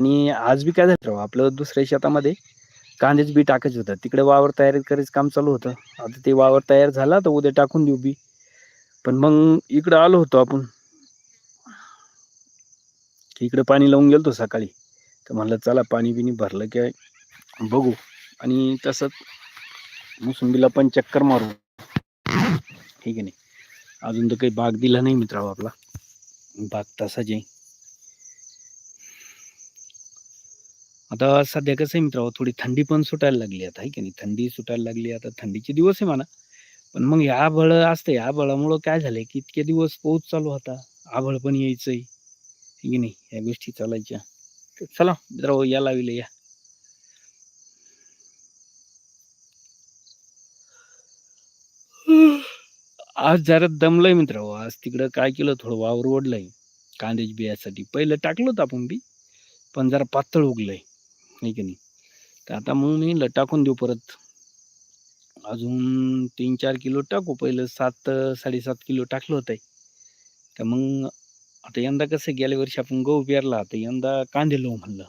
आणि आज बी काय झालं आपलं दुसऱ्या शेतामध्ये कांद्याच बी टाकायचं होतं. तिकडे वावर तयार करायचं काम चालू होतं. आता ते वावर तयार झाला तर उद्या टाकून देऊ बी. पण मग इकडं आलो होतो आपण. इकडे पाणी लावून गेलो सकाळी. तर म्हणलं चला पाणी बिनी भरलं की बघू. आणि तसंच मोसंबीला पण चक्कर मारू. ठीक आहे नाही? अजून तर काही बाग दिला नाही मित्राव आपला. बाग तसाच आहे. आता सध्या कसं आहे मित्रांनो थोडी थंडी पण सुटायला लागली आता की नाही? थंडी सुटायला लागली आता थंडीचे दिवस आहे म्हणा. पण मग या बळ असतं या बळामुळं काय झालंय की इतके दिवस पाऊस चालू होता आभळ पण यायचंय की नाही? या गोष्टी चालायच्या. तर चला मित्रांनो या लाविले या. आज जरा दमलंय मित्र आज तिकडं काय केलं थोडं वावर ओढलंय. कांद्याच्या बियासाठी. पहिलं टाकलं होतं आपण बी पण जरा पातळ उगलंय. नाही की नाही? तर आता मग मी टाकून देऊ परत. अजून तीन चार किलो टाकू. पहिलं सात साडेसात किलो टाकलं होतं. तर मग आता यंदा कसं गेल्या वर्षी आपण गहू पेरला. तर यंदा कांदे लावू म्हणलं.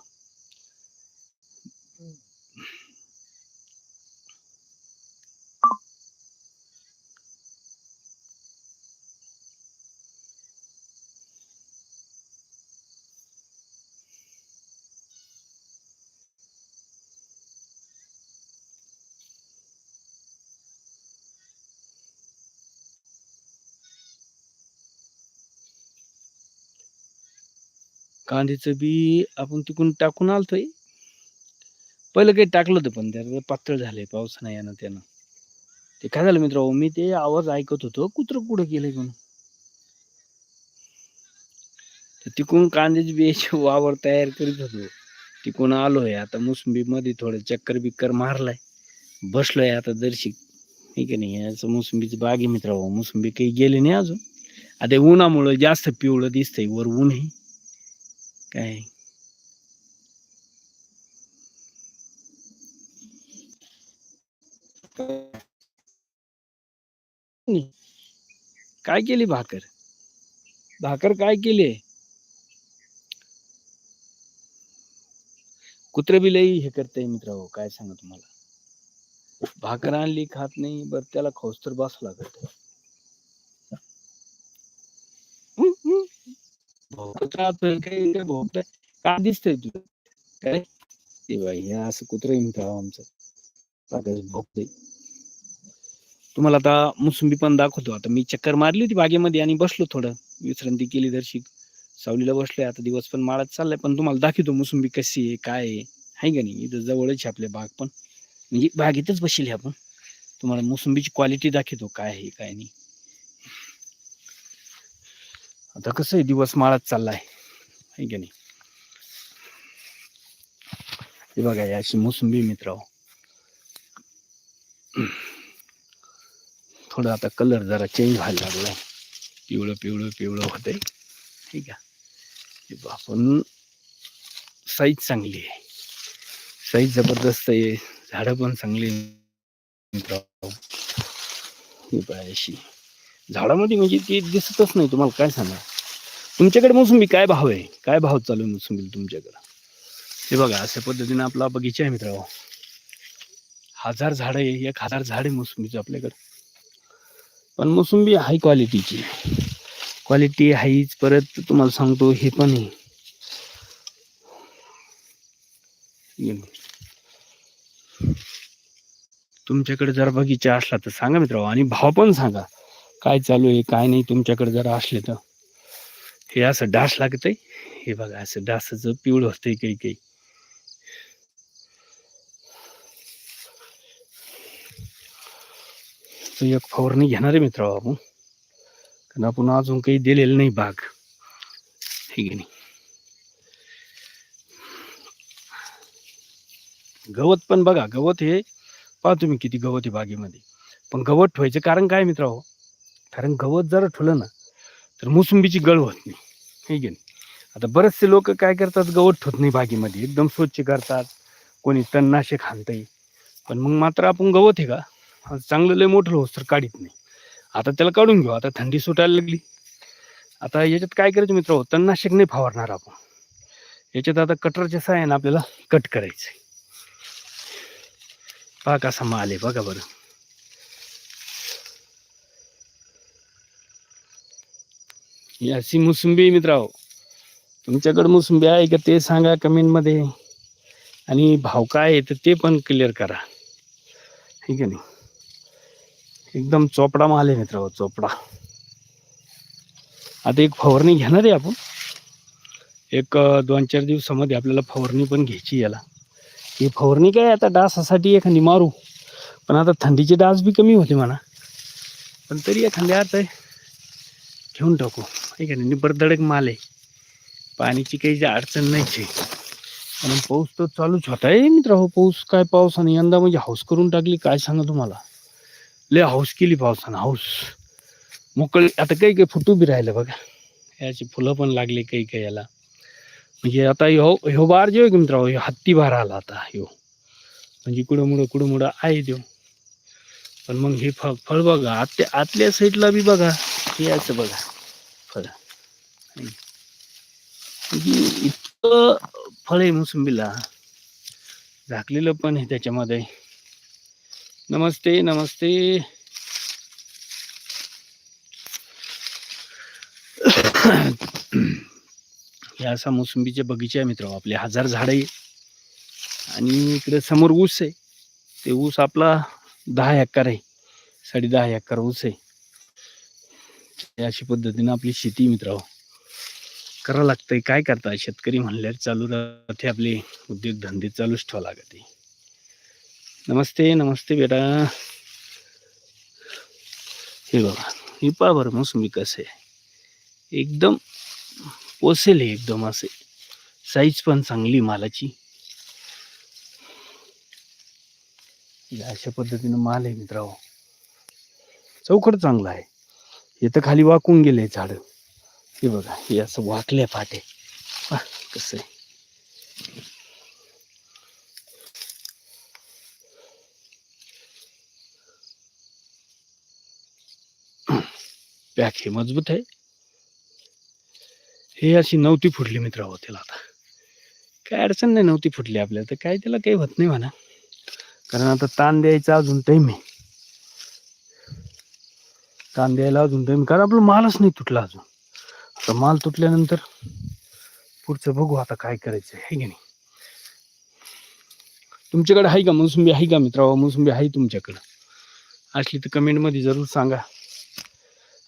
कांद्याचं बी आपण तिकडून टाकून आलतोय पहिलं काही टाकलं होतं पण त्याला पातळ झालंय पाऊस नाही यानं त्यानं. ते काय झालं मित्र मी ते आवाज ऐकत होतो कुत्र कुठं गेलंय म्हणून. तर तिकडून कांद्याची बियाची वावर तयार करीत होतो. तिकडून आलोय आता मोसंबी मध्ये थोडं चक्कर बिक्कर मारलाय. बसलोय आता दर्शिक नाही का नाही याचं मोसंबीची बाग आहे मित्र मोसंबी काही गेली नाही अजून. आता उन्हामुळं जास्त पिवळं दिसतंय वर ऊन आहे. काय नाही. काय केली भाकर? भाकर काय केली? कुत्रे बी लई हे करते मित्र काय सांगा तुम्हाला? भाकर आणली, खात नाही, बर त्याला खाऊस तर बस लागत. भोकत राहतोय काय भोगतोय का दिसतंय तुला काय ते बाई हे असं कुत्र मित्र आमचं बागाचं तुम्हाला आता मोसंबी पण दाखवतो आता मी चक्कर मारली होती बागेमध्ये आणि बसलो थोडं विश्रांती केली दर्शी सावलीला बसलोय आता दिवस पण माळात चाललाय पण तुम्हाला दाखवतो मोसंबी कशी आहे काय आहे हाय का नाही इथं जवळच आहे आपले बाग पण म्हणजे बागेतच बसेल आपण तुम्हाला मोसंबीची क्वालिटी दाखवतो काय आहे काय नाही आता कसं आहे दिवस माळात चाललाय. आहे की नाही? हे बघा या अशी मोसंबी मित्र थोडं आता कलर जरा चेंज व्हायला लागलाय. पिवळं पिवळं पिवळं होतंय. ठीक आहे. आपण पण साईज चांगली आहे. साईज जबरदस्त आहे. झाडं पण चांगली मित्र अशी. झाडामध्ये म्हणजे ती दिसतच नाही. तुम्हाला काय सांगा तुमच्याकडे मोसंबी काय भाव आहे? काय भाव चालू आहे मोसंबी तुमच्याकडे? हे बघा अशा पद्धतीने आपला बगीचा आहे मित्रांनो. हजार झाड आहे एक हजार झाड आहे मोसंबीचं आपल्याकडे. पण मोसंबी हाय क्वालिटीची. क्वालिटी हाईच परत तुम्हाला सांगतो हे पण आहे. तुमच्याकडे जर बगीचा असला तर सांगा मित्रांनो आणि भाव पण सांगा. काय चालू आहे काय नाही तुमच्याकडे जर असले तर. हे असं डास लागतंय. हे बघा असं डासाचं पिवळ होतंय काही काही. तो एक फवारणी घेणार आहे मित्र आपण. कारण आपण अजून काही दिलेलं नाही बाग. हे की नाही? गवत पण बघा गवत हे पहा तुम्ही किती गवत आहे बागेमध्ये. पण गवत ठेवायचं कारण काय मित्र कारण गवत जर ठुलं ना तर मोसंबीची गळ होत नाही. ठीक आहे नाही? आता बरेचसे लोक काय करतात गवत ठोत नाही बागेमध्ये. एकदम स्वच्छ करतात. कोणी तणनाशक हाणतंय. पण मग मात्र आपण गवत आहे का? चांगलं लय मोठं होस तर काढीत नाही. आता त्याला काढून घेऊ. आता थंडी सुटायला लागली. आता याच्यात काय करायचं मित्र? तणनाशक नाही फवारणार आपण. याच्यात आता कटरच्या सहाय्यानं आपल्याला कट करायचं पहा कसा माल आहे. बघा बरं. ही अशी मोसंबी मित्राव मित्रांनो. मोसंबी आहे का ते सांगा कमेंटमध्ये. आणि भाव काय आहे तर ते पण क्लिअर करा. ठीक आहे नाही एकदम चोपडा माल आहे मित्रांनो चोपडा. आता एक फवारणी घेणार आहे आपण. एक दोन चार दिवसामध्ये आपल्याला फवारणी पण घ्यायची याला. ही फवारणी काय आता डासासाठी एखादी मारू. पण आता थंडीचे डास बी कमी होते म्हणा. पण तरी एखाद्या आता घेऊन टाकू. आहे का नाही बरदडक माल आहे. पाण्याची काही अडचण नाहीच आहे. कारण पाऊस तर चालूच होता. आहे मित्र हो पाऊस काय पावसाने? यंदा म्हणजे हाऊस करून टाकली काय सांगा तुम्हाला? लय हाऊस केली पावसानं हाऊस. मोकळी आता काही काही फुटू बी राहिलं बघा. याची फुलं पण लागली काही काही याला. म्हणजे आता ह्यो ह्यो बार जो आहे की मित्र हो, ह्यो हत्ती बार आला आता ह्यो. म्हणजे कुडमुडं मुडं मुडं आहे देव पण मग हे फळ फळ बघा आत आतल्या साईडला बी बघा हे याचं बघा. फळ इतकं फळ आहे मोसंबीला झाकलेलं पण आहे त्याच्यामध्ये नमस्ते नमस्ते हे असा मोसंबीचे बगीचे आहे मित्र आपले हजार झाडं आहे आणि इकडे समोर ऊस आहे ते ऊस आपला दहा एकर आहे साडे दहा एकर ऊस आहे अशा पद्धतीने आपली शेती मित्राव हो. करावं लागतंय. काय करता? शेतकरी म्हणल्यावर चालू राहते आपले उद्योगधंदे चालूच ठेवा लागते. नमस्ते नमस्ते बेटा. हे बघा हे पहा बरं मोसंबी कसं आहे. एकदम पोसेल आहे एकदम असे. साईज पण चांगली मालाची. अशा पद्धतीनं माल आहे मित्रांनो हो. चौकट चांगला आहे. इथं खाली वाकून गेले झाड. हे बघा हे असं वाकले फाटे कसं आहे. पॅक हे मजबूत आहे. हे अशी नव्हती फुटली मित्र हो त्याला आता. काय अडचण नाही नव्हती फुटली आपल्याला तर काय त्याला काही होत नाही म्हणा. कारण आता ताण द्यायचा अजून टाईम आहे. कांद्याला अजून कमी. कारण आपला मालच नाही तुटला अजून. आता माल तुटल्यानंतर पुढचं बघू आता काय करायचं आहे की नाही? तुमच्याकडे आहे का? मोसंबी आहे का मित्रावा मोसंबी आहे तुमच्याकडं. असली तर कमेंटमध्ये जरूर सांगा.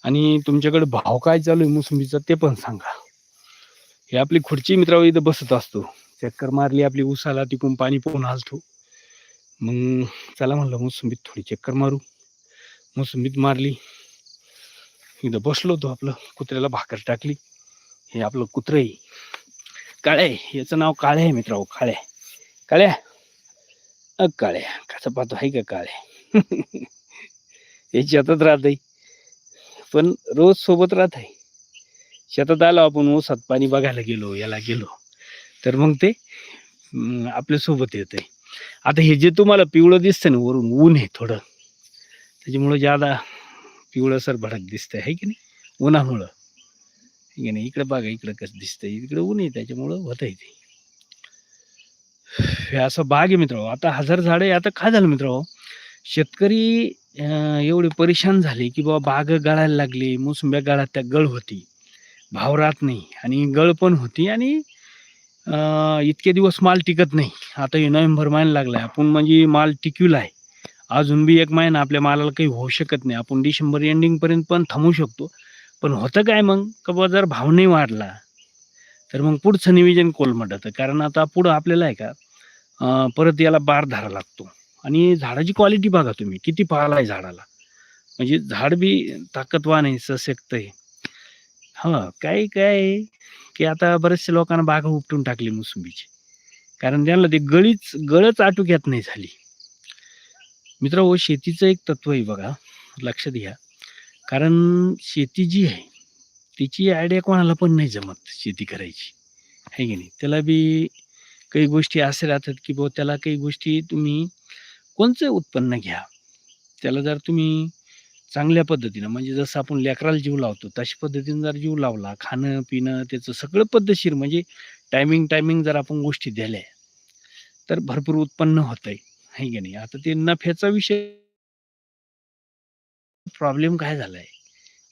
आणि तुमच्याकडे भाव काय चालू आहे मोसंबीचा ते पण सांगा. हे आपली खुर्ची मित्रावर इथं बसत असतो. चक्कर मारली आपली उसाला तिकून पाणी पोहून आलतो. मग चला म्हणलं मोसंबीत थोडी चक्कर मारू. मोसंबीत मारली. इथं बसलो होतो आपलं कुत्र्याला भाकर टाकली. हे आपलं कुत्रं. आहे काळे याचं नाव काळे आहे मित्रांनो काळ्या काळ्या अ काळ्या कसं पाहतो आहे का काळ्या हे शेतात राहत पण रोज सोबत राहत आहे. शेतात आलो आपण ओसात पाणी बघायला गेलो याला गेलो. तर मग ते आपल्यासोबत येत आहे आता हे जे तुम्हाला पिवळं दिसतं ना वरून ऊन आहे थोडं. त्याच्यामुळं ज्यादा पिवळसर भडक दिसतंय आहे की नाही? उन्हामुळं. आहे की नाही? इकडं बघा इकडं कसं दिसतंय. इकडं ऊन आहे त्याच्यामुळं होत आहे ते. हे असं बाग आहे मित्र आता हजार झाडं आता काय झालं मित्र शेतकरी एवढे परेशान झाले की बाबा बाग गळायला लागली मोसंब्या गळात त्या गळ होती. भाव राहत नाही आणि गळ पण होती आणि इतके दिवस माल टिकत नाही. आता हे नोव्हेंबर महिना लागलाय आपण म्हणजे माल टिकविला आहे अजून बी एक महिना आपल्या मालाला काही होऊ शकत नाही. आपण डिसेंबर एंडिंग पर्यंत पण थांबू शकतो. पण होतं काय मग? का बाबा जर भाव नाही वाढला तर मग पुढचं निवेदन कोलमडतं? कारण आता पुढं आपल्याला आहे का परत याला बार धारा लागतो. आणि झाडाची क्वालिटी बघा तुम्ही. किती पाला आहे झाडाला. म्हणजे झाड बी ताकदवान आहे सशक्त आहे. हा काय काय की आता बरेचसे लोकांना बागा उपटून टाकली मोसंबीची. कारण त्यांना ते गळीच गळच आटोक्यात नाही झाली. मित्र हो शेतीचं एक तत्व आहे बघा. लक्षात घ्या. कारण शेती जी आहे तिची आयडिया कोणाला पण नाही जमत शेती करायची. आहे की नाही? त्याला बी काही गोष्टी असे राहतात की बुवा त्याला काही गोष्टी तुम्ही कोणचं उत्पन्न घ्या त्याला जर तुम्ही चांगल्या पद्धतीनं म्हणजे जसं आपण लेकराला जीव लावतो तशा पद्धतीनं जर जीव लावला खाणं पिणं त्याचं सगळं पद्धतशीर म्हणजे टायमिंग टायमिंग जर आपण गोष्टी दिल्या तर भरपूर उत्पन्न होत आहे आहे की नाही? आता ते नफ्याचा विषय प्रॉब्लेम काय झालाय?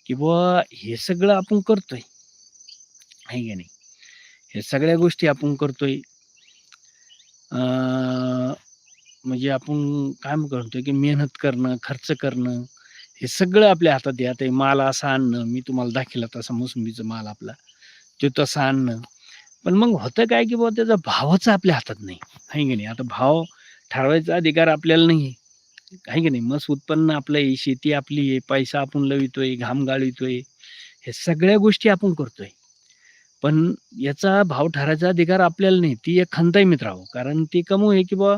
की बुवा हे सगळं आपण करतोय. आहे की नाही? हे सगळ्या गोष्टी आपण करतोय. अं, म्हणजे आपण काय करतोय की मेहनत करणं खर्च करणं हे सगळं आपल्या हातात आहे. आता माल असं आणणं मी तुम्हाला दाखिला तसा मोसंबीचा माल आपला. तो तसा आणणं. पण मग होतं काय की बाबा त्याचा भावच आपल्या हातात नाही. आहे की नाही? आता भाव ठरवायचा अधिकार आपल्याला नाही आहे काही की नाही? मस्त उत्पन्न आपलं आहे शेती आपली आहे पैसा आपण लवितोय घाम गाळवितोय हे सगळ्या गोष्टी आपण करतोय. पण याचा भाव ठरायचा अधिकार आपल्याला नाही. ती एक खंत आहे मित्रांनो. कारण ती कमू आहे की बा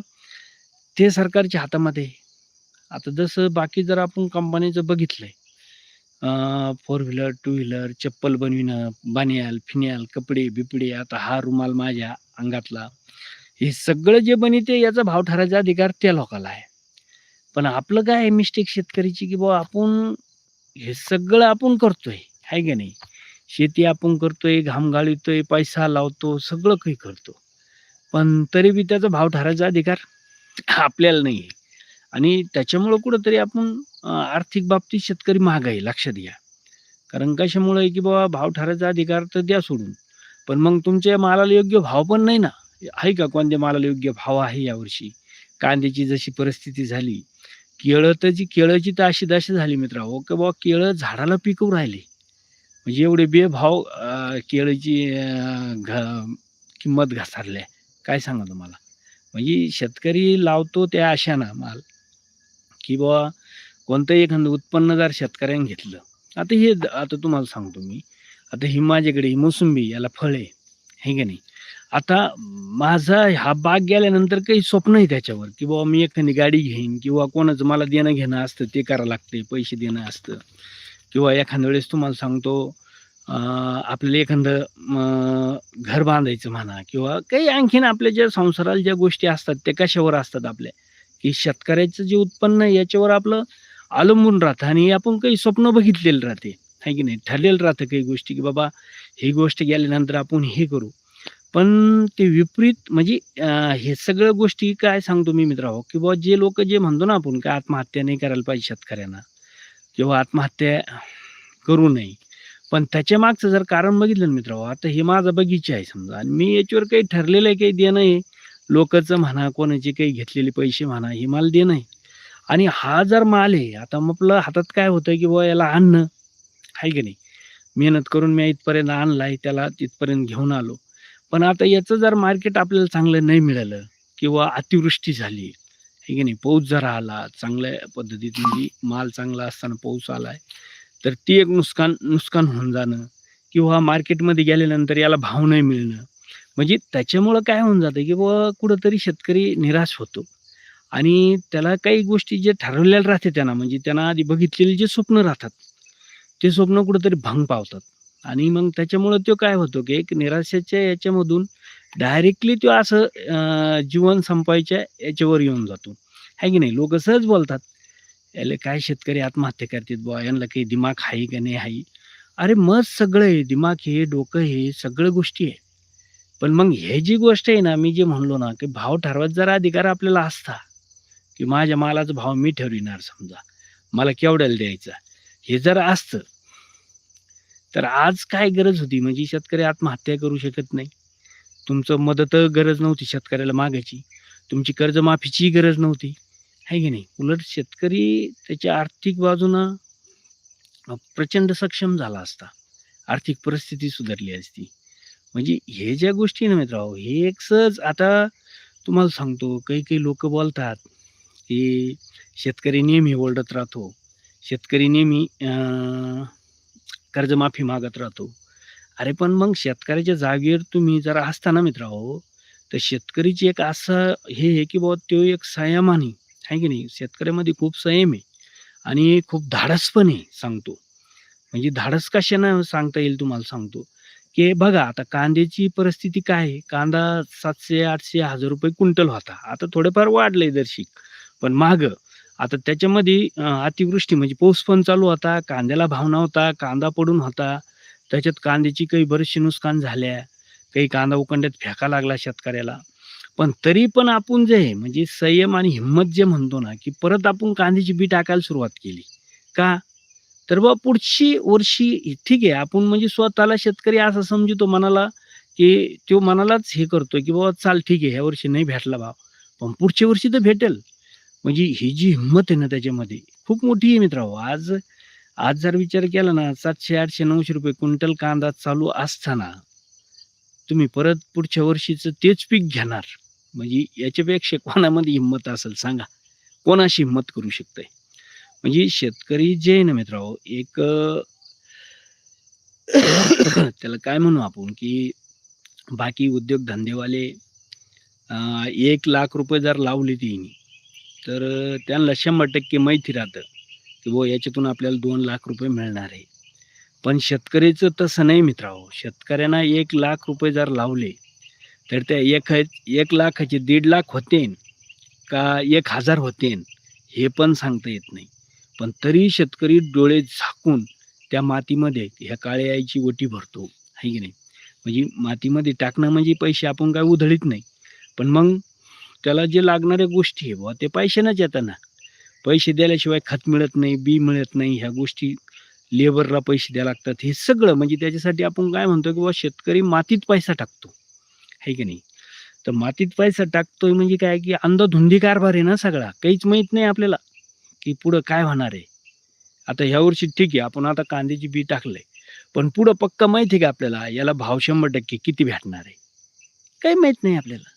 ते सरकारच्या हातामध्ये आता जसं बाकी जर आपण कंपनीचं बघितलंय फोर व्हीलर टू व्हीलर चप्पल बनविणं बनियाल फिन्याल कपडे बिपडे आता हा रुमाल माझ्या अंगातला. हे सगळं जे बनिते याचा भाव ठरायचा अधिकार त्या लोकाला आहे. पण आपलं काय आहे मिस्टेक शेतकरीची की बाबा आपण हे सगळं आपण करतोय आहे का नाही? शेती आपण करतोय घाम गाळीतोय पैसा लावतो सगळं काही करतो. पण तरी बी त्याचा भाव ठरायचा अधिकार आपल्याला नाही आहे. आणि त्याच्यामुळं कुठंतरी आपण आर्थिक बाबतीत शेतकरी महाग आहे लक्षात घ्या. कारण कशामुळे आहे की बाबा भाव ठरायचा अधिकार तर द्या सोडून. पण मग तुमच्या मालाला योग्य भाव पण नाही ना. आहे का कोणत्या मालाला योग्य भाव आहे यावर्षी? कांद्याची जशी परिस्थिती झाली केळं तर जी केळाची तर अशी दशा झाली मित्र हो की बाबा केळं झाडाला पिकवू राहिले. म्हणजे एवढे बेभाव केळची केळीची घ किंमत घसारल्या. काय सांगा तुम्हाला? म्हणजे शेतकरी लावतो त्या आशानं माल की बाबा कोणतंही एखादं उत्पन्न जर शेतकऱ्याने घेतलं. आता हे आता तुम्हाला सांगतो मी. आता ही माझ्याकडे ही मोसंबी याला फळ आहे. हे का नाही? आता माझा हा बाग गेल्यानंतर काही स्वप्न आहे त्याच्यावर की बाबा मी एखादी गाडी घेईन किंवा कोणाचं मला देणं घेणं असतं ते करावं लागते पैसे देणं असतं. किंवा एखाद्या वेळेस तुम्हाला सांगतो आपलं आपल्याला एखादं घर बांधायचं म्हणा किंवा काही आणखीन आपल्या ज्या संसाराला ज्या गोष्टी असतात त्या कशावर असतात आपल्या? की शेतकऱ्याचं जे उत्पन्न आहे याच्यावर आपलं अवलंबून राहतं आणि आपण काही स्वप्न बघितलेलं राहते. आहे की नाही? ठरलेलं राहतं काही गोष्टी की बाबा ही गोष्ट गेल्यानंतर आपण हे करू. पण ते विपरीत म्हणजे हे सगळं गोष्टी काय सांगतो मी मित्र हो की बाबा जे लोक जे म्हणतो ना आपण की आत्महत्या नाही करायला पाहिजे शेतकऱ्यांना किंवा आत्महत्या करू नये. पण त्याच्या मागचं जर कारण बघितलं ना मित्र आता हे माझा बगीचा आहे समजा आणि मी याच्यावर काही ठरलेलं आहे काही देणं आहे. लोकांचं म्हणा कोणाचे काही घेतलेले पैसे म्हणा हे माल देणं आहे. आणि हा जर माल आहे आता मग आपलं हातात काय होतं की बाबा याला आणणं आहे की नाही? मेहनत करून मी इथपर्यंत आणलाय त्याला तिथपर्यंत घेऊन आलो. पण आता याचं जर मार्केट आपल्याला चांगलं नाही मिळालं किंवा अतिवृष्टी झाली आहे की नाही? पाऊस जर आला चांगल्या पद्धतीत म्हणजे माल चांगला असताना पाऊस आलाय तर ती एक नुकसान नुकसान होऊन जाणं किंवा मार्केटमध्ये गेल्यानंतर याला भाव नाही मिळणं. म्हणजे त्याच्यामुळं काय होऊन जातं की बाबा कुठंतरी शेतकरी निराश होतो. आणि त्याला काही गोष्टी जे ठरवलेल्या राहते त्यांना म्हणजे त्यांना आधी बघितलेले जे स्वप्न राहतात ते स्वप्न कुठंतरी भंग पावतात. आणि मग त्याच्यामुळं तो काय होतो की एक निराशेच्या याच्यामधून डायरेक्टली तो असं जीवन संपायच्या याच्यावर येऊन जातो. आहे की नाही? लोक सहज बोलतात याले काय शेतकरी आत्महत्या करतात बुवा? यांना काही दिमाग आहे का नाही आहे अरे मस्त सगळं आहे दिमाग हे डोकं हे सगळं गोष्टी आहे. पण मग हे जी गोष्ट आहे ना मी जे म्हणलो ना की भाव ठरवत जरा अधिकार आपल्याला असता की माझ्या मालाचा भाव मी ठरविणार समजा मला केवढ्याला द्यायचा? हे जर असतं तर आज काय गरज होती? म्हणजे शेतकरी आत्महत्या करू शकत नाही. तुमचं मदत गरज नव्हती शेतकऱ्याला मागायची. तुमची कर्जमाफीची गरज नव्हती. आहे की नाही? उलट शेतकरी त्याच्या आर्थिक बाजूनं प्रचंड सक्षम झाला असता. आर्थिक परिस्थिती सुधारली असती. म्हणजे हे ज्या गोष्टी ना मित्र हे एक सहज आता तुम्हाला सांगतो काही काही लोक बोलतात की शेतकरी नेहमी ओरडत राहतो. शेतकरी नेहमी अं, कर्जमाफी मागत राहतो. अरे पण मग शेतकऱ्याच्या जागेवर तुम्ही जर असताना मित्र हो. तर शेतकरीची एक असं हे आहे की बाबा तो एक संयमाने आहे. की नाही? शेतकऱ्यामध्ये खूप संयम आहे. आणि खूप धाडस पण आहे सांगतो. म्हणजे धाडस कशानं सांगता येईल तुम्हाला सांगतो. की बघा आता कांद्याची परिस्थिती काय आहे? कांदा सातशे आठशे हजार रुपये क्विंटल होता. आता थोडेफार वाढलंय दर्शिक पण मागं आता त्याच्यामध्ये अतिवृष्टी म्हणजे पाऊस पण चालू होता कांद्याला भाव नव्हता कांदा पडून होता. त्याच्यात कांद्याची काही बरीचशी नुकसान झाल्या. काही कांदा उकंड्यात फेका लागला शेतकऱ्याला. पण तरी पण आपण जे आहे म्हणजे संयम आणि हिंमत जे म्हणतो ना की परत आपण कांद्याची बी टाकायला सुरुवात केली. का? तर बा पुढची वर्षी ठीक आहे आपण म्हणजे स्वतःला शेतकरी असं समजतो मनाला की तो मनालाच हे करतोय की बाबा चाल ठीक आहे ह्या वर्षी नाही भेटला भाव. पण पुढच्या वर्षी तर भेटेल. म्हणजे ही जी हिंमत आहे ना त्याच्यामध्ये खूप मोठी आहे मित्र आज आज जर विचार केला ना सातशे आठशे नऊशे रुपये क्विंटल कांदा चालू असताना तुम्ही परत पुढच्या वर्षीचं तेच पीक घेणार. म्हणजे याच्यापेक्षा कोणामध्ये हिंमत असेल सांगा. कोणाशी हिंमत करू शकतंय? म्हणजे शेतकरी जे आहे ना मित्रांनो एक त्याला काय म्हणू आपण की बाकी उद्योगधंदेवाले अं, एक लाख रुपये जर लावले तिने तर त्यांना शंभर टक्के माहिती राहतं की बो याच्यातून आपल्याला दोन लाख रुपये मिळणार आहे. पण शेतकरीचं तसं नाही मित्रांनो शेतकऱ्यांना एक लाख रुपये जर लावले तर त्या एक एक लाखाचे दीड लाख होते का एक हजार होते हे पण सांगता येत नाही. पण तरी शेतकरी डोळे झाकून त्या मातीमध्ये ह्या काळ्या आईची ओटी भरतो आहे की नाही? म्हणजे मातीमध्ये टाकणं म्हणजे पैसे आपण काय उधळीत नाही. पण मग त्याला जे लागणाऱ्या गोष्टी आहे बुवा ते पैशानंच येतं ना. पैसे दिल्याशिवाय खत मिळत नाही बी मिळत नाही ह्या गोष्टी लेबरला पैसे द्या लागतात. हे सगळं म्हणजे त्याच्यासाठी आपण काय म्हणतो की बुवा शेतकरी मातीत पैसा टाकतो. आहे की नाही? तर मातीत पैसा टाकतोय म्हणजे काय की अंधधुंदी कारभार आहे ना सगळा. काहीच माहीत नाही आपल्याला की पुढं काय होणार आहे. आता ह्या वर्षी ठीक आहे आपण आता कांद्याची बी टाकलंय. पण पुढं पक्का माहिती आहे का आपल्याला? याला भाव शंभर टक्के किती भेटणार आहे? काही माहीत नाही आपल्याला.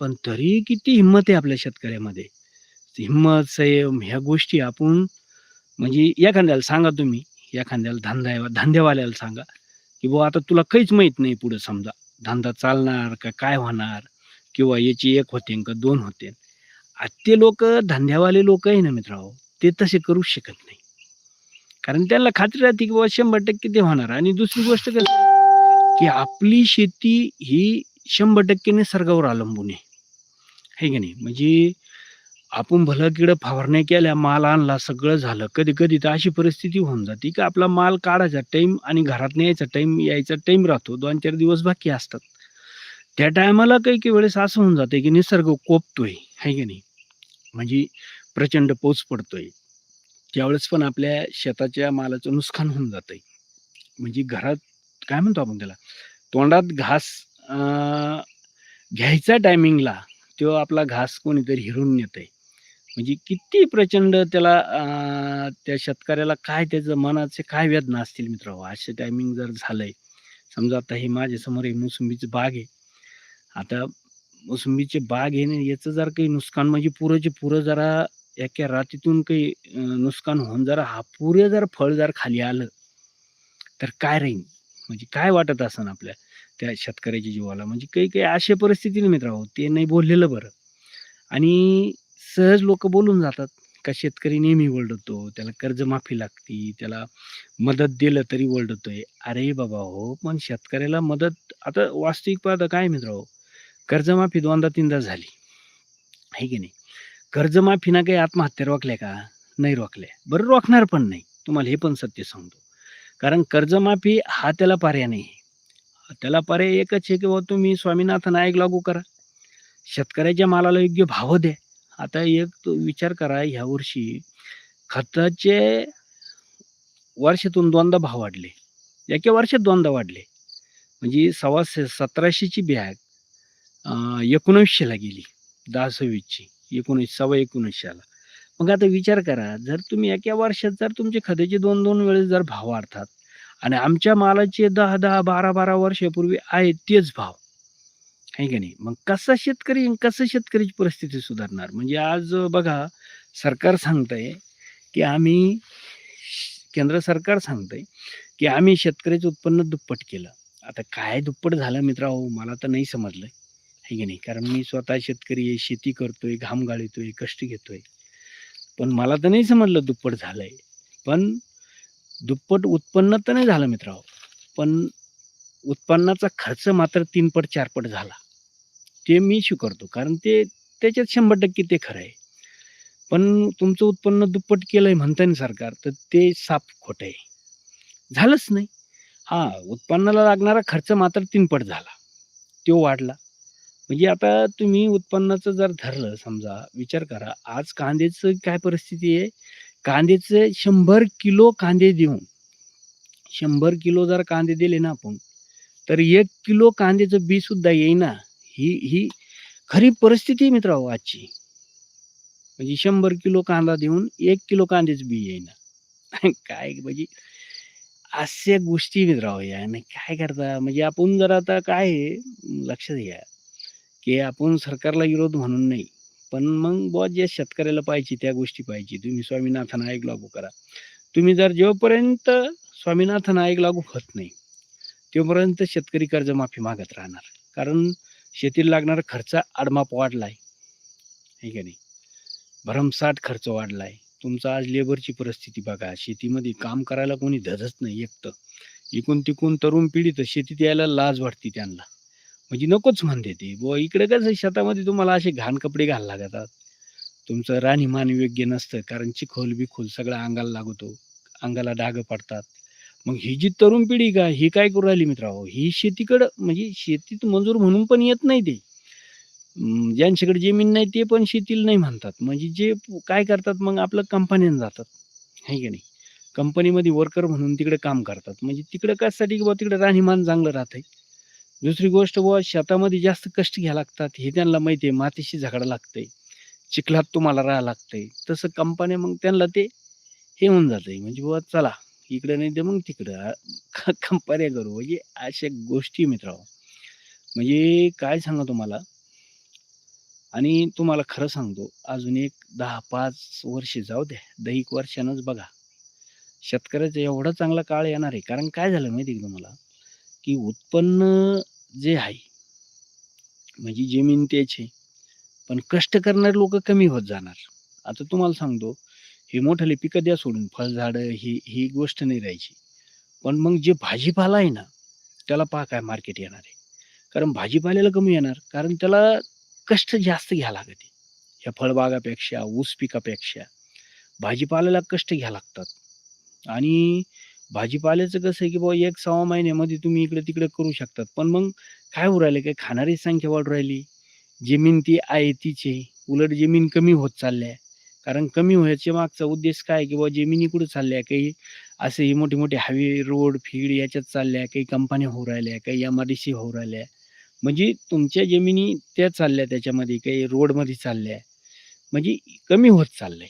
पण तरी किती हिंमत आहे आपल्या शेतकऱ्यामध्ये. हिंमत संयम ह्या गोष्टी आपण म्हणजे एखाद्याला सांगा तुम्ही एखाद्याला धंदा धंद्यावाल्याला सांगा की बुवा आता तुला काहीच माहीत नाही पुढे समजा धंदा चालणार का काय होणार किंवा याची एक होते का दोन होते. आ ते लोक धंद्यावाले लोक आहे ना मित्रांनो ते तसे करूच शकत नाही. कारण त्यांना खात्री राहते की बाबा शंभर टक्के ते होणार. आणि दुसरी गोष्ट कसं की आपली शेती ही शंभर टक्के निसर्गावर अवलंबून आहे. है की नाही? म्हणजे आपण भलं किडं फवारण्या केल्या माल आणला सगळं झालं कधी कधी तर अशी परिस्थिती होऊन जाते की आपला माल काढायचा टाईम आणि घरात न्यायचा टाईम यायचा टाईम राहतो दोन चार दिवस बाकी असतात. त्या टायमाला काही काही वेळेस असं होऊन जाते की निसर्ग कोपतोय है की नाही? म्हणजे प्रचंड पाऊस पडतोय. त्यावेळेस पण आपल्या शेताच्या मालाचं नुकसान होऊन जातंय. म्हणजे घरात काय म्हणतो आपण त्याला? तोंडात घास घ्यायचा टायमिंगला तो आपला घास कोणीतरी हिरून नेतंय. म्हणजे किती प्रचंड त्याला त्या शेतकऱ्याला काय त्याचं मनाचे काय वेदना असतील मित्र असे टायमिंग जर झालंय. समजा आता हे माझ्यासमोर हे मोसंबीची बाग आहे. आता मोसंबीचे बाग आहे ना याचं जर काही नुकसान म्हणजे पुरंचे पुरं जरा एका रात्रीतून काही नुकसान होऊन जरा हा पुरे जर फळ जर खाली आलं तर काय राहील म्हणजे काय वाटत असन आपल्या? त्या शेतकऱ्याच्या जीवाला. म्हणजे काही काही अशा परिस्थितीने मित्रांनो ते नाही बोललेलं बरं. आणि सहज लोक बोलून जातात का शेतकरी नेहमी वरडतो त्याला कर्जमाफी लागती त्याला मदत दिलं तरी वरडतोय अरे बाबा हो पण शेतकऱ्याला मदत आता वास्तविक पाहता काय मित्रांनो? कर्जमाफी दोनदा तीनदा झाली. आहे की नाही? कर्जमाफीनं काही आत्महत्या रोखल्या का? नाही रोखल्या. बरं रोखणार पण नाही. तुम्हाला हे पण सत्य सांगतो. कारण कर्जमाफी हा त्याला पर्याय नाही. त्याला पर्याय एकच आहे की बाबा तुम्ही स्वामीनाथन आयोग लागू करा. शेतकऱ्याच्या मालाला योग्य भाव द्या. आता एक तो विचार करा ह्या वर्षी खताचे वर्षातून दोनदा भाव वाढले. एका वर्षात दोनदा वाढले. म्हणजे सव्वा सतराशेची बॅग एकोणीसशेला गेली. दहा सव्वीसची एकोणीस सव्वा एकोणीसशेला मग आता विचार करा जर तुम्ही एका वर्षात जर तुमचे खताचे दोन दोन वेळेस जर भाव वाढतात आणि आमच्या मालाचे दहा दहा बारा बारा वर्षापूर्वी आहे तेच भाव. आहे का नाही? मग कसा शेतकरी कसं शेतकरीची परिस्थिती सुधारणार? म्हणजे आज बघा सरकार सांगतंय की आम्ही केंद्र सरकार सांगतंय की आम्ही शेतकऱ्याचं उत्पन्न दुप्पट केलं. आता काय दुप्पट झालं मित्रांनो मला तर नाही समजलं आहे की नाही? कारण मी स्वतः शेतकरी आहे शेती करतोय घाम गाळीतोय कष्ट घेतोय. पण मला तर नाही समजलं दुप्पट झालंय. पण दुप्पट उत्पन्न तर नाही झालं मित्रांनो. पण उत्पन्नाचा खर्च मात्र तीनपट चारपट झाला. ते मी स्वीकारतो. कारण ते त्याच्यात शंभर टक्के ते खरं आहे. पण तुमचं उत्पन्न दुप्पट केलं आहे म्हणता ना सरकार तर ते साफ खोटं आहे. झालंच नाही. हा उत्पन्नाला लागणारा खर्च मात्र तीनपट झाला. तो वाढला. म्हणजे आता तुम्ही उत्पन्नाचं जर धरलं समजा विचार करा. आज कांद्याचं काय परिस्थिती आहे? कांद्याचे शंभर किलो कांदे देऊन शंभर किलो जर कांदे दिले ना आपण तर एक किलो कांद्याचं बी सुद्धा येईना. ही ही खरी परिस्थिती आहे मित्रांनो आजची. म्हणजे शंभर किलो कांदा देऊन एक किलो कांद्याचं बी येईना. काय म्हणजे अशा गोष्टी मित्रांनो या आणि काय करता? म्हणजे आपण जर आता काय लक्षात घ्या की आपण सरकारला विरोध म्हणून नाही. पण मग बुवा ज्या शेतकऱ्याला पाहिजे त्या गोष्टी पाहिजे तुम्ही स्वामीनाथन आयोग लागू करा. तुम्ही जर जेव्हापर्यंत स्वामीनाथन आयोग लागू होत नाही तेव्हापर्यंत शेतकरी कर्जमाफी मागत राहणार. कारण शेतीला लागणारा खर्च आडमाप वाढलाय. आहे का नाही? भरमसाठ खर्च वाढलाय. तुमचा आज लेबरची परिस्थिती बघा. शेतीमध्ये काम करायला कोणी धजत नाही एकतं इकून तिकून तरुण पिढी तर शेतीत यायला लाज वाटते त्यांना. म्हणजे नकोच म्हणते ते. बुवा इकडे कसं शेतामध्ये तुम्हाला असे घाण कपडे घालायला लागतात. तुमचं राहणीमान योग्य नसतं कारण चिखोल बिखोल सगळं अंगाला लागतो अंगाला डाग पडतात. मग ही जी तरुण पिढी का ही काय करू राहिली मित्रांनो? ही शेतीकडं म्हणजे शेतीत मजूर म्हणून पण येत नाही ते. ज्यांच्याकडे जमीन नाही ते पण शेतीला नाही म्हणतात. म्हणजे जे काय करतात मग आपलं कंपन्यात जातात. आहे की नाही? कंपनीमध्ये वर्कर म्हणून तिकडे काम करतात. म्हणजे तिकडे कशासाठी की बुवा तिकडे राहणीमान चांगलं राहतंय? दुसरी गोष्ट बुवा शेतामध्ये जास्त कष्ट घ्या लागतात. हे त्यांना माहिती आहे मातीशी झगडा लागतंय. चिखलात तुम्हाला राहावं लागतंय. तसं कंपन्या मग त्यांना ते हे होऊन जाते म्हणजे बुवा चला इकडे नाही तर मग तिकडं. कंपन्या करू. म्हणजे अशा गोष्टी मित्रांनो. म्हणजे काय सांगा तुम्हाला? आणि तुम्हाला खरं सांगतो अजून एक दहा पाच वर्ष जाऊ द्या. दहीक वर्षानंच बघा. शेतकऱ्याचा एवढा चांगला काळ येणार आहे. कारण काय झालं माहिती आहे का तुम्हाला? की उत्पन्न जे आहे. म्हणजे जमीन त्याचे पण कष्ट करणारे लोक कमी होत जाणार. आता तुम्हाला सांगतो हे मोठाले पिकं द्या सोडून फळझाडं ही ही गोष्ट नाही राहायची. पण मग जे भाजीपाला आहे ना त्याला पहा काय मार्केट येणार आहे. कारण भाजीपाल्याला कमी येणार कारण त्याला कष्ट जास्त घ्या लागते. ह्या फळबागापेक्षा ऊस पिकापेक्षा. भाजीपाल्याला कष्ट घ्या लागतात. आणि भाजीपाल्याचं कसं आहे की बाबा एक सहा महिन्यामध्ये तुम्ही इकडे तिकडे करू शकतात. पण मग काय होऊ राहिलं? काय खाणारी संख्या वाढ राहिली? जमीन ती आहे तीच उलट जमीन कमी होत चालल्या. कारण कमी व्हायच्या मागचा उद्देश काय की बाबा जमिनी कुठे चालल्या? काही असे हे मोठे मोठे हायवे रोड फीड याच्यात चालल्या काही कंपन्या होऊ राहिल्या काही एम आर डी सी होऊ राहिल्या. म्हणजे तुमच्या जमिनी त्या चालल्या त्याच्यामध्ये काही रोडमध्ये चालल्या. म्हणजे कमी होत चाललंय.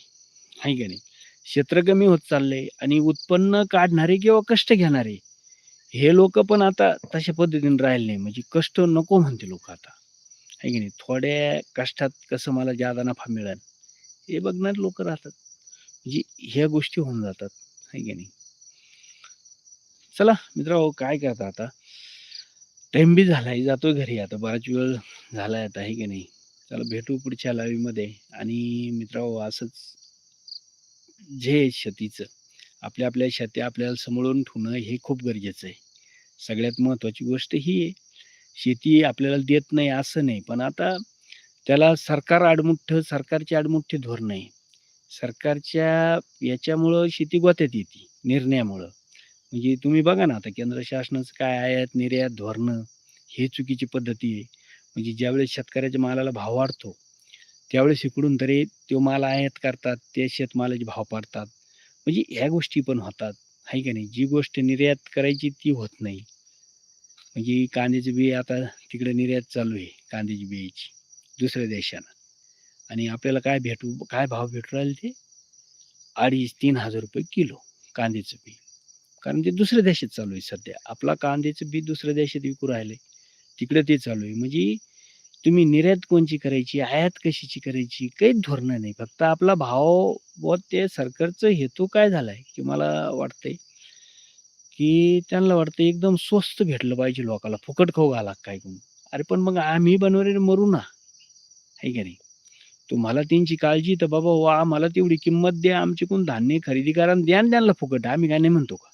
आहे का नाही? क्षेत्र कमी होत चाललंय आणि उत्पन्न काढणारे किंवा कष्ट घेणारे हे लोक पण आता तशा पद्धतीने राहिले नाही. म्हणजे कष्ट नको म्हणते लोक आता. आहे की नाही? थोड्या कष्टात कसं मला जादा नफा मिळेल हे बघणारे लोक राहतात. म्हणजे ह्या गोष्टी होऊन जातात. आहे की नाही? चला मित्र काय करता आता? टाइम बी झालाय जातोय घरी आता. बराच वेळ झालाय आता. आहे की नाही? चला भेटू पुढच्या लावीमध्ये आणि मित्रांनो असंच जे शेतीचं आपल्या आपल्या शेती आपल्याला सांभाळून ठेवणं हे खूप गरजेचं आहे. सगळ्यात महत्त्वाची गोष्ट ही आहे शेती आपल्याला देत नाही असं नाही पण आता त्याला सरकार आडमुठ्ठ सरकारचे आडमुठ्ठे धोरण आहे. सरकारच्या याच्यामुळं शेती गोत्यात येते निर्णयामुळं. म्हणजे तुम्ही बघा ना आता केंद्र शासनाचं काय आयात निर्यात धोरणं हे चुकीची पद्धती आहे. म्हणजे ज्यावेळेस शेतकऱ्याच्या मालाला भाव वाढतो त्यावेळेस इकडून तरी तो माल आयात करतात ते शेतमालाचे भाव पाडतात. म्हणजे ह्या गोष्टी पण होतात आहे का नाही? जी गोष्ट निर्यात करायची ती होत नाही. म्हणजे कांद्याचे बी आता तिकडे निर्यात चालू आहे कांद्याची बियाची दुसऱ्या देशानं. आणि आपल्याला काय भेटू काय भाव भेटू राहिले ते? अडीच तीन हजार रुपये किलो कांद्याचं बी. कारण ते दुसऱ्या देशात चालू आहे सध्या. आपला कांद्याचं बी दुसऱ्या देशात विकू राहिले. तिकडे ते चालू आहे. म्हणजे तुम्ही निर्यात कोणची करायची आयात कशाची करायची काहीच धोरणं नाही. फक्त आपला भाव व ते सरकारचं हेतू काय झालाय की मला वाटतंय की त्यांना वाटतं एकदम स्वस्त भेटलं पाहिजे लोकांना फुकट खाऊ घाला काय करून अरे पण मग आम्ही बनवलेले मरू ना. आहे का नाही? तुम्हाला त्यांची काळजी तर बाबा वा आम्हाला तेवढी किंमत द्या आमची कोण धान्य खरेदी करा द्या ना त्यांना फुकट. आम्ही काय नाही म्हणतो का?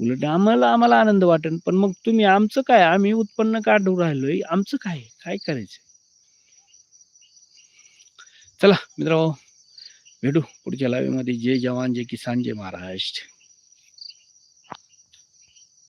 उलट आम्हाला आम्हाला आनंद वाटेल पण मग तुम्ही आमचं काय? आम्ही उत्पन्न काढू राहिलोय. आमचं काय काय करायचं चला मित्र भेटू पुढच्या लाईव्हमध्ये जय जवान जय किसान जय महाराष्ट्र.